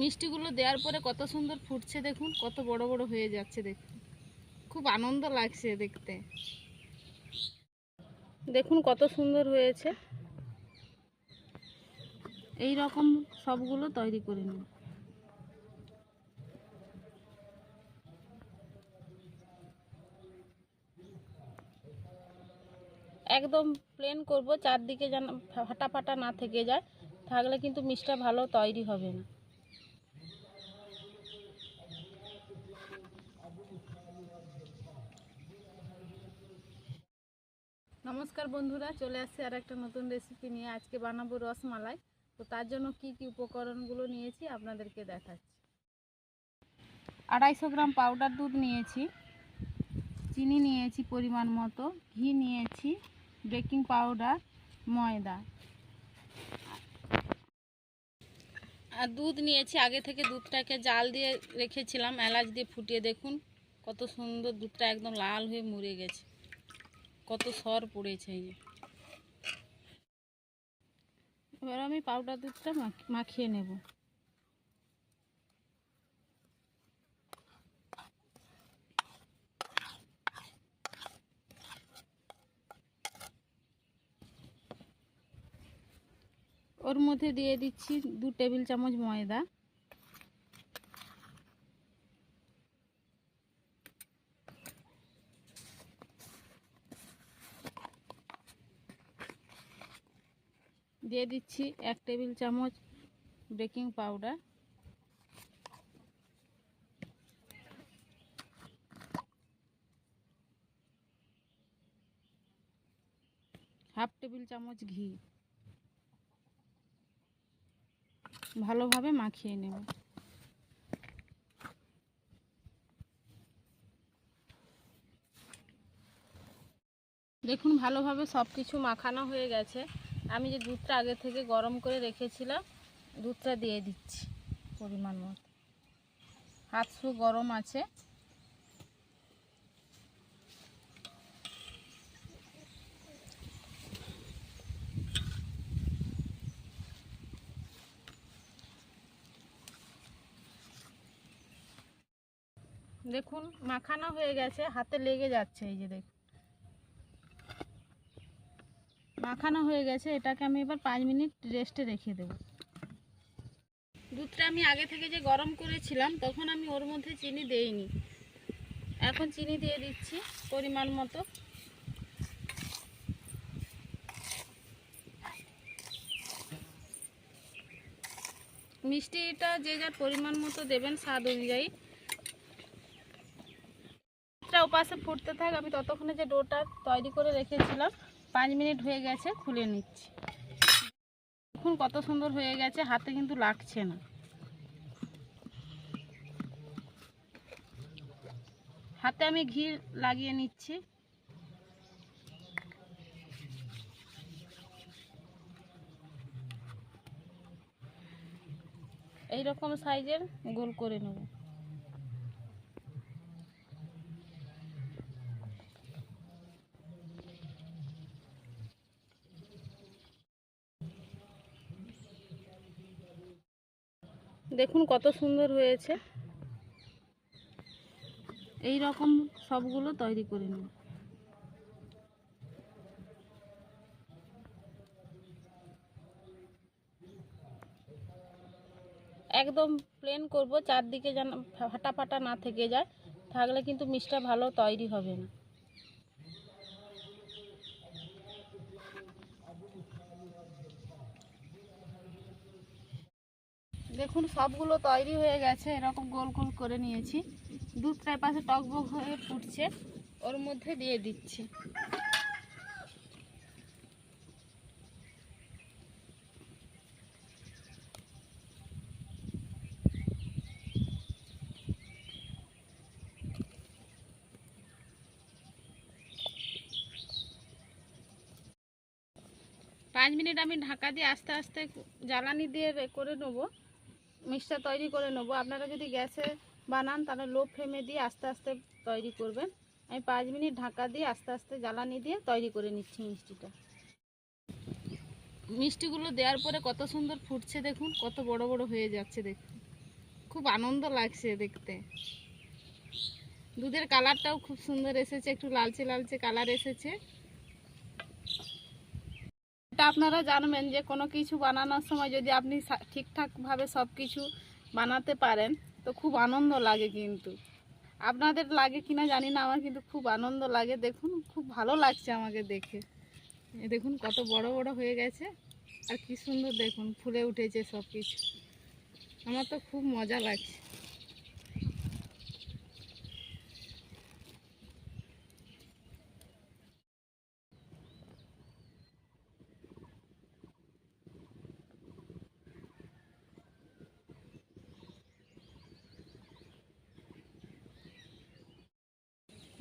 মিষ্টিগুলো দেওয়ার পরে কত সুন্দর ফুটছে দেখুন, কত বড় বড় হয়ে যাচ্ছে দেখুন। খুব আনন্দ লাগছে দেখতে। দেখুন কত সুন্দর হয়েছে। এই রকম সবগুলো তৈরি করে নিন। একদম প্লেন করব, চারদিকে যেন ফাটা ফাটা না থেকে যায়, থাকলে কিন্তু মিষ্টিটা ভালো তৈরি হবে না। নমস্কার বন্ধুরা, চলে আসছে আর একটা নতুন রেসিপি নিয়ে। আজকে বানাবো রসমালাই। তো তার জন্য কি কি উপকরণগুলো নিয়েছি আপনাদেরকে দেখাচ্ছি। আড়াইশো গ্রাম পাউডার দুধ নিয়েছি, চিনি নিয়েছি পরিমাণ মতো, ঘি নিয়েছি বেকিং পাউডার ময়দা। আর দুধ নিয়েছি, আগে থেকে দুধটাকে জাল দিয়ে রেখেছিলাম, এলাচ দিয়ে ফুটিয়ে দেখুন, কত সুন্দর দুধটা একদম লাল হয়ে মরে গেছে। কত সর পড়েছে এবার আমি পাউডার দুধটা মাখ- মাখিয়ে নেব। ওর মধ্যে দিয়ে দিচ্ছি দু টেবিল চামচ ময়দা। দিয়ে দিচ্ছি এক টেবিল চামচ বেকিং পাউডার। হাফ টেবিল চামচ ঘি। ভালোভাবে মাখিয়ে নেব। দেখুন, ভালোভাবে সব কিছু মাখানো হয়ে গেছে। আমি যে দুধটা আগে থেকে গরম করে রেখেছিলাম, দুধটা দিয়ে দিচ্ছি পরিমাণ মতো। হাত শু গরম আছে। দেখুন, মাখানো হয়ে গেছে, হাতে লেগে যাচ্ছে, এই যে দেখুন। মাখানো হয়ে গেছে, এটাকে আমি এবার পাঁচ মিনিট রেস্টে রেখে দেব। দুধটা আমি আগে থেকে যে গরম করেছিলাম, তখন আমি ওর মধ্যে চিনি দেইনি। এখন চিনি দিয়ে দিচ্ছি পরিমাণ মতো। মিষ্টিটা যে যার পরিমাণ মতো দেবেন, স্বাদ অনুযায়ী। ওপাশে ফুটতে থাক, আমি ততক্ষণে যে ডোটা তৈরি করে রেখেছিলাম, পাঁচ মিনিট হয়ে গেছে, খুলে নিচ্ছি। দেখুন কত সুন্দর হয়ে গেছে, হাতে কিন্তু লাগছে না। হাতে আমি ঘি লাগিয়ে নিচ্ছি। এই রকম সাইজের গোল করে নেব। দেখুন কত সুন্দর হয়েছে। এই রকম সবগুলো তৈরি করে নিন। একদম প্লেন করব, চারদিকে যেন ফাটা ফাটা না থেকে যায়, থাকলে কিন্তু মিষ্টিটা ভালো তৈরি হবে না। দেখুন, সবগুলো তৈরি হয়ে গেছে। এরকম গোল গোল করে নিয়েছি। দুধটার পাশে টকবক হয়ে ফুটছে। ওর মধ্যে দিয়ে দিচ্ছি। পাঁচ মিনিট আমি ঢাকা দিয়ে আস্তে আস্তে জ্বালানি দিয়ে করে নেব। মিক্সটা তৈরি করে নেব। আপনারা যদি গ্যাসে বানান, তাহলে লো ফ্লেমে দিয়ে আস্তে আস্তে তৈরি করবেন। আমি পাঁচ মিনিট ঢাকা দিয়ে আস্তে আস্তে জ্বালানি দিয়ে তৈরি করে নিচ্ছি মিষ্টিটা। মিষ্টিগুলো দেওয়ার পরে কত সুন্দর ফুটছে দেখুন, কত বড় বড় হয়ে যাচ্ছে দেখুন। খুব আনন্দ লাগছে দেখতে। দুধের কালারটাও খুব সুন্দর এসেছে, একটু লালচে লালচে কালার এসেছে। এটা আপনারা জানবেন যে কোনো কিছু বানানোর সময় যদি আপনি ঠিকঠাকভাবে সব কিছু বানাতে পারেন, তো খুব আনন্দ লাগে কিন্তু। আপনাদের লাগে কিনা জানি না, আমার কিন্তু খুব আনন্দ লাগে। দেখুন, খুব ভালো লাগছে আমাকে দেখে। দেখুন, কত বড় বড় হয়ে গেছে। আর কি সুন্দর দেখুন, ফুলে উঠেছে সব কিছু আমার তো খুব মজা লাগছে।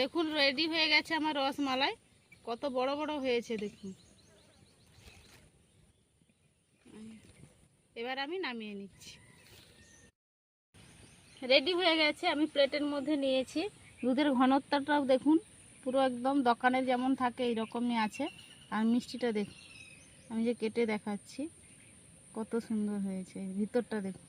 দেখুন রেডি হয়ে গেছে আমার রসমালাই। কত বড় বড় হয়েছে, দেখুন। এবার আমি নামিয়ে নিচ্ছি। রেডি হয়ে গেছে, আমি প্লেটের মধ্যে নিয়েছি। দুধের ঘনত্বটাও দেখুন, পুরো একদম দোকানে যেমন থাকে এইরকমই আছে। আর মিষ্টিটা দেখুন, আমি যে কেটে দেখাচ্ছি, কত সুন্দর হয়েছে, ভিতরটা দেখুন।